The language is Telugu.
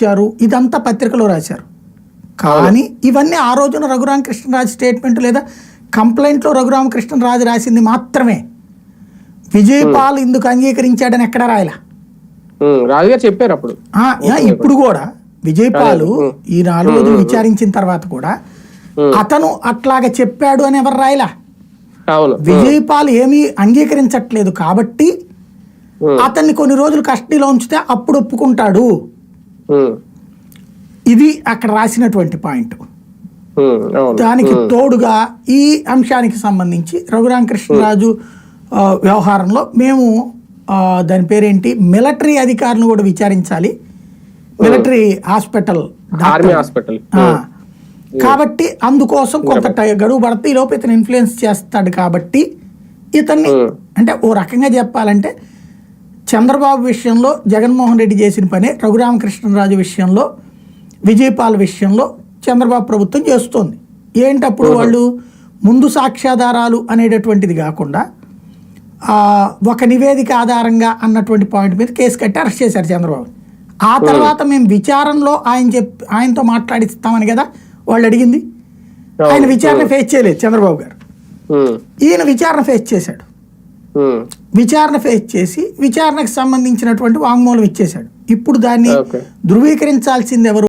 ఇచ్చారు. ఇదంతా పత్రికలో రాశారు. కానీ ఇవన్నీ ఆ రోజున రఘురామకృష్ణరాజు స్టేట్మెంట్ లేదా కంప్లైంట్లో రఘురామకృష్ణరాజు రాసింది మాత్రమే. విజయపాల్ ఇందుకు అంగీకరించాడని ఎక్కడ రాయలా? రాజుగారు చెప్పారు అప్పుడు. ఇప్పుడు కూడా విజయపాలు. ఈ నాలుగు రోజులు విచారించిన తర్వాత కూడా. అతను అట్లాగా చెప్పాడు అని ఎవరు రాయలా? విజయపాల్ ఏమీ అంగీకరించట్లేదు కాబట్టి అతన్ని కొన్ని రోజులు కస్టడీలో ఉంచితే అప్పుడు ఒప్పుకుంటాడు. ఇది అక్కడ రాసినటువంటి పాయింట్. దానికి తోడుగా ఈ అంశానికి సంబంధించి రఘురామకృష్ణరాజు వ్యవహారంలో మేము దాని పేరేంటి? మిలిటరీ అధికారులను కూడా విచారించాలి. Military hospital hospital. కాబట్టి అందుకోసం కొంత గడువు పడితే ఈ లోపు ఇతను ఇన్ఫ్లుయెన్స్ చేస్తాడు కాబట్టి ఇతన్ని. అంటే ఓ రకంగా చెప్పాలంటే చంద్రబాబు విషయంలో జగన్మోహన్ రెడ్డి చేసిన పనే రఘురామకృష్ణరాజు విషయంలో విజయపాల్ విషయంలో చంద్రబాబు ప్రభుత్వం చేస్తోంది. ఏంటప్పుడు వాళ్ళు ముందు సాక్ష్యాధారాలు అనేటటువంటిది కాకుండా ఒక నివేదిక ఆధారంగా అన్నటువంటి పాయింట్ మీద కేసు కట్టి అరెస్ట్ చేశారు చంద్రబాబు. ఆ తర్వాత మేము విచారణలో ఆయన చెప్పి ఆయనతో మాట్లాడిస్తామని కదా వాళ్ళు అడిగింది. ఆయన విచారణ ఫేస్ చేయలేదు చంద్రబాబు గారు. ఈయన విచారణ ఫేస్ చేశాడు. విచారణ ఫేస్ చేసి విచారణకు సంబంధించినటువంటి వాంగ్మూలం ఇచ్చేశాడు. ఇప్పుడు దాన్ని ధృవీకరించాల్సింది ఎవరు?